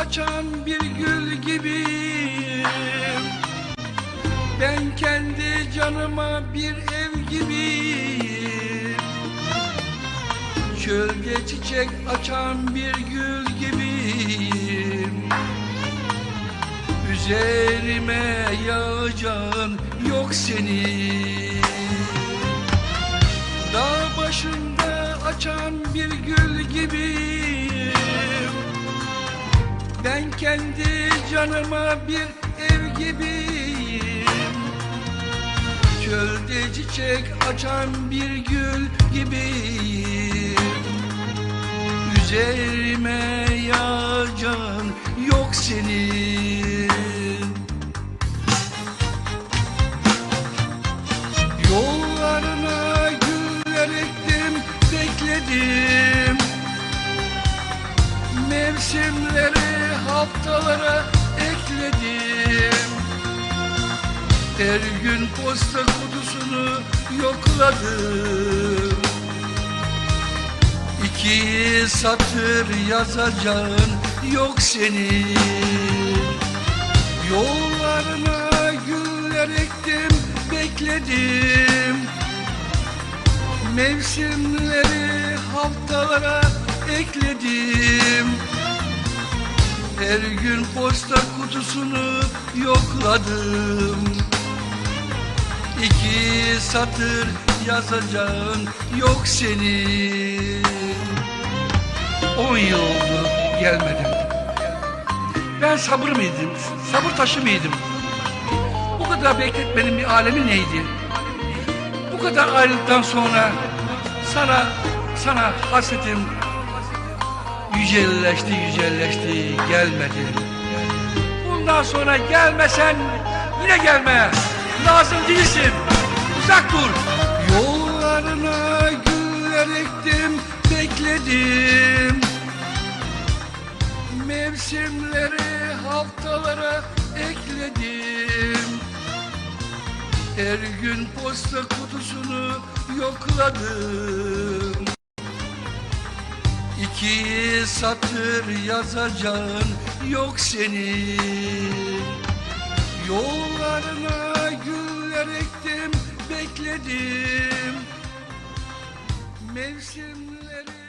açan bir gül gibiyim Ben kendi canıma bir ev gibiyim Çölde çiçek açan bir gül gibiyim Üzerime yağacağın yok senin. Dağ başında açan bir gül gibiyim Ben kendi canıma bir ev gibiyim. Çölde çiçek açan bir gül gibiyim. Üzerime yağacağın yok senin. Yollarına güller ektim, bekledim. Mevsimleri haftalara ekledim. Her gün posta kutusunu yokladım. İki satır yazacağın yok senin. Yollarına güller ektim, bekledim. Mevsimleri haftalara ekledim Her gün posta kutusunu yokladım İki satır yazacağın yok senin On yıl oldu gelmedim ben sabır mıydım? Sabır taşı mıydım? Bu kadar bekletmenin bir alemi neydi? Bu kadar ayrılıktan sonra sana sana hasretim yücelleşti yücelleşti gelmedi. Bundan sonra gelmesen yine gelme. Lazım değilsin. Uzak dur. Yollarına güller ektim bekledim. Mevsimleri haftalara ekledim Her gün posta kutusunu yokladım İki satır yazacağın yok senin Yollarına güller ektim bekledim. Mevsimleri